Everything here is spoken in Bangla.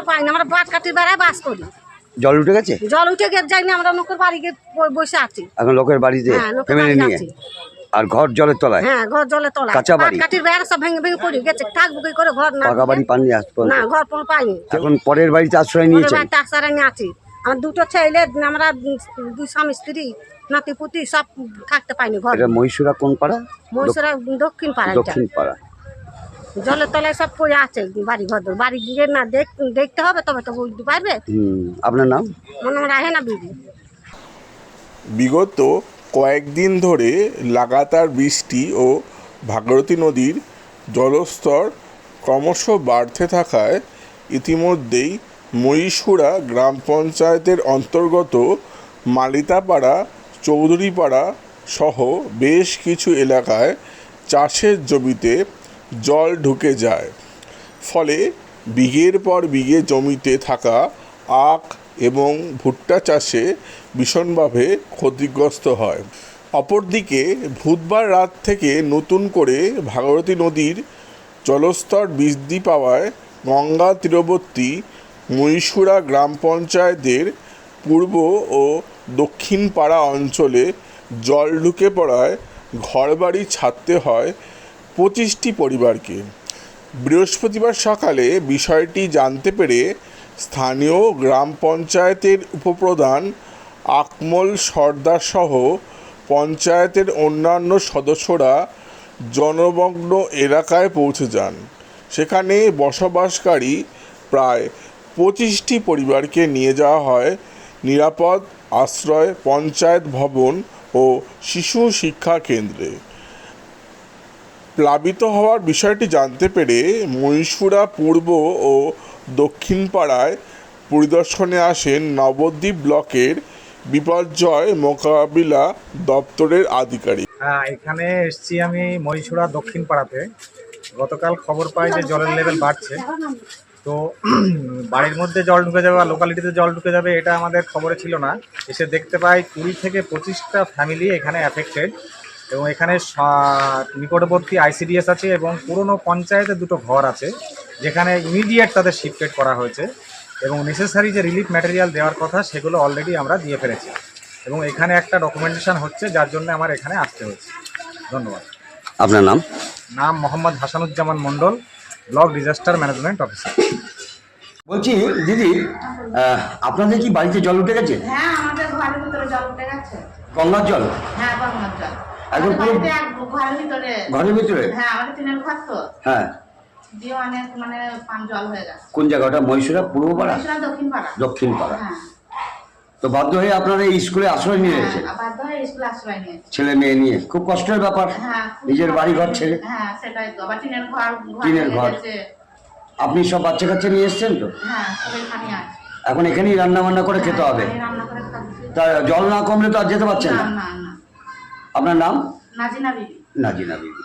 ঘর পাই না আমরা বাট কাটির বেড়ায় বাস করি। জল উঠে গেছে? জল উঠে গেছে যাই না আমরা লোকের বাড়ি গিয়ে বসে আছি। এখন লোকের বাড়িতে হ্যাঁ, ফ্যামিলি নিয়ে? আর ঘর জলের তলায়? হ্যাঁ ঘর জলে তোলা কাঁচা বাড়ি? কাটির বেড়া সব ভেঙে ভেঙে পড়ে গেছে। থাকব কি করে? ঘর না পাকা বাড়ি পাননি না ঘর কোনো পাইনি। এখন পরের বাড়িতে আশ্রয় নিয়েছেন? বাড়িতে আসারে নিয়ে আছি। আমার দুটো ছেলে আমরা দুই স্বামী স্ত্রী নাতি পুতি সব থাকতে পাইনি ঘর। এটা মহীশূরা কোন পাড়া? মহিষরা দক্ষিণ পাড়া। দক্ষিণ পাড়া। জলের তলায় সব পড়ে আছে বাড়ি ঘর বাড়ি গিয়ে না দেখতে হবে তবে তো বুঝতে পারবে। আপনার নাম? মনে হয় রাহে না বিবি। বিগত কয়েকদিন ধরে লাগাতার বৃষ্টি ও ভাগীরথী নদীর জলস্তর ক্রমশ বাড়তে থাকায় ইতিমধ্যেই মহীশুরা গ্রাম পঞ্চায়েতের অন্তর্গত মালিতাপাড়া চৌধুরীপাড়া সহ বেশ কিছু এলাকায় চাষের জমিতে জল ঢুকে যায়। ফলে বিঘের পর বিঘে জমিতে থাকা আখ এবং ভুট্টা চাষে ভীষণভাবে ক্ষতিগ্রস্ত হয়। অপরদিকে বুধবার রাত থেকে নতুন করে ভাগরতী নদীর জলস্তর বৃদ্ধি পাওয়ায় গঙ্গা, তীরবর্তী মহীশুরা গ্রাম পঞ্চায়েতের পূর্ব ও দক্ষিণ পাড়া অঞ্চলে জল ঢুকে পড়ায় ঘরবাড়ি ছাড়তে হয় পঁচিশটি পরিবারকে। বৃহস্পতিবার সকালে বিষয়টি জানতে পেরে স্থানীয় গ্রাম পঞ্চায়েতের উপপ্রধান আকমল সর্দার সহ পঞ্চায়েতের অন্যান্য সদস্যরা জনমগ্ন এলাকায় পৌঁছে যান। সেখানে বসবাসকারী প্রায় পঁচিশটি পরিবারকে নিয়ে যাওয়া হয়। নিরাপদ আশ্রয়, পঞ্চায়েত ভবন ও শিশু শিক্ষা কেন্দ্রে। প্লাবিত হওয়ার বিষয়টি জানতে পেরে মহীশুরা পূর্ব ও দক্ষিণ পাড়ায় পরিদর্শনে আসেন নবদ্বীপ ব্লকের বিপর্যয় মোকাবিলা দপ্তরের আধিকারিক। হ্যাঁ এখানে এসছি আমি মহীশুরা দক্ষিণ পাড়াতে গতকাল খবর পাই যে জলের লেভেল বাড়ছে। তো বাড়ির মধ্যে জল ঢুকে যাবে বা লোকালিটিতে জল ঢুকে যাবে এটা আমাদের খবরে ছিল না। এসে দেখতে পাই কুড়ি থেকে পঁচিশটা ফ্যামিলি এখানে অ্যাফেক্টেড এবং এখানে সা- নিকটবর্তী আইসিডিএস আছে এবং পুরনো পঞ্চায়েতে দুটো ঘর আছে যেখানে ইমিডিয়েট তাদের শিফটেড করা হয়েছে এবং নেসেসারি যে রিলিফ ম্যাটেরিয়াল দেওয়ার কথা সেগুলো অলরেডি আমরা দিয়ে ফেলেছি। এবং এখানে একটা ডকুমেন্টেশন হচ্ছে যার জন্য আমার এখানে আসতে হয়েছে। ধন্যবাদ। আপনার নাম? নাম Mohammad Hasanuzzaman Mondal block disaster management officer বলছি দিদি আপনাদের কি বাড়িতে জল উঠে গেছে? হ্যাঁ আমাদের ঘরের ভিতরে জল উঠে গেছে। গঙ্গার জল? হ্যাঁ গঙ্গার জল। এখন ঘরের ভিতরে। ঘরের ভিতরে? হ্যাঁ হ্যাঁ। মানে কোন জায়গা? ওটা মহীশূরা পূর্ব পাড়া? দক্ষিণ পাড়া। হ্যাঁ। তো বাধ্য হয়ে আপনারা এই স্কুলে আশ্রয় নিয়ে হ্যাঁ, বাধ্য হয়ে স্কুল আশ্রয় নিয়েছে ছেলে মেয়ে নিয়ে। খুব কষ্টের ব্যাপার। হ্যাঁ নিজের বাড়ি ঘর ছেড়ে। আবার টিনের ঘর। আপনি সব বাচ্চা কাচ্চা নিয়ে এসছেন তো? এখানে এখানেই রান্না বান্না করে খেতে হবে। তা জল না কমলে তো আর যেতে পারছেন না। আপনার নাম? নাজিনা বিবি। নাজিনা বিবি।